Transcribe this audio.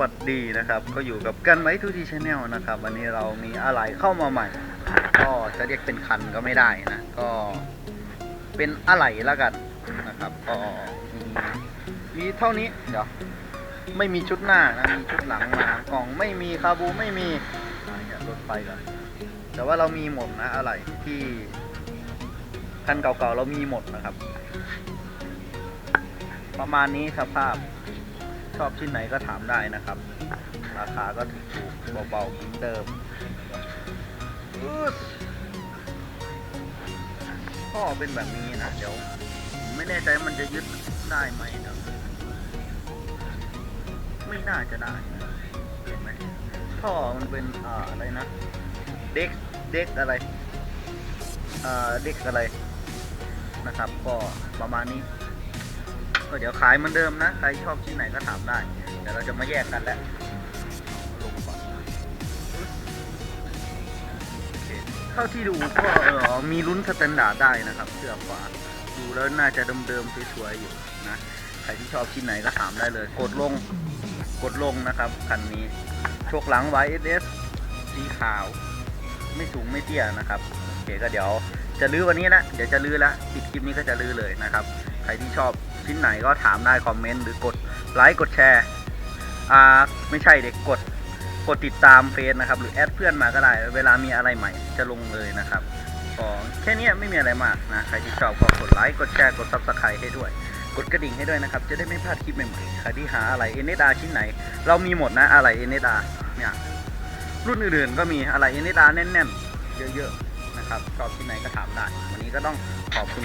วัสดีนะครับ ก็อยู่กับกันไว้ทูทีชแนลนะครับ วันนี้เรามีอะไรเข้ามาใหม่ ก็จะเรียกเป็นคันก็ไม่ได้นะ ก็เป็นอะไรแล้วกันนะครับ ก็มีมีเท่านี้เดี๋ยวไม่มีชุดหน้านะมีชุดหลังมากล่องไม่มีคาบูไม่มีอย่ารถไฟก่อนแต่ว่าเรามีหมดนะอะไรที่คันเก่าๆเรามีหมดนะครับ ประมาณนี้สภาพ ชอบชิ้นไหนก็ถามได้นะครับ ราคาก็ถูกเบาๆเดิมอึ๊ดท่อเป็นแบบนี้นะเดี๋ยว ไม่แน่ใจมันจะยึดได้ไหมเดี๋ยวไม่น่าจะได้เห็นไหมท่อมันเป็นอ่าอะไรนะ เด็กเด็กอะไรอ่าเด็กอะไรนะครับ ก็ประมาณนี้ ก็เดี๋ยวขายเหมือนเดิมนะ ใครชอบชิ้นไหนก็ถามได้เดี๋ยวเราจะมาแยกกันแล้วลงก่อนเท่าที่ดูก็เออมีลุ้นสแตนดาร์ดได้นะครับเสื้อฟ้าดูแล้วน่าจะเดิมๆสวยๆอยู่นะใครที่ชอบชิ้นไหนก็ถามได้เลย กดลงกดลงนะครับคันนี้โชคหลัง YSS สีขาว ไม่สูงไม่เตี้ยนะครับโอเคก็เดี๋ยวจะลื้อวันนี้ละเดี๋ยวจะลื้อละปิดคลิปนี้ก็จะลื้อเลยนะครับ ใครที่ชอบ ชิ้นไหนก็ถามได้คอมเมนต์หรือกดไลค์กดแชร์อ่าไม่ใช่เด็กกดกดติดตามเฟซนะครับ หรือแอดเพื่อนมาก็ได้ เวลามีอะไรใหม่จะลงเลยนะครับก็แค่นี้ไม่มีอะไรมากนะ ใครที่ชอบก็กดไลค์กดแชร์กดซับสไครต์ให้ด้วย กดกระดิ่งให้ด้วยนะครับ จะได้ไม่พลาดคลิปใหม่ๆใครที่หาอะไร n s r ชิ้นไหน เรามีหมดนะอะไร n s r เนี่ยรุ่นอื่นๆก็มีอะไร n s r แน่นๆ เยอะๆนะครับชอบชิ้นไหนก็ถามได้ วันนี้ก็ต้องขอบคุณ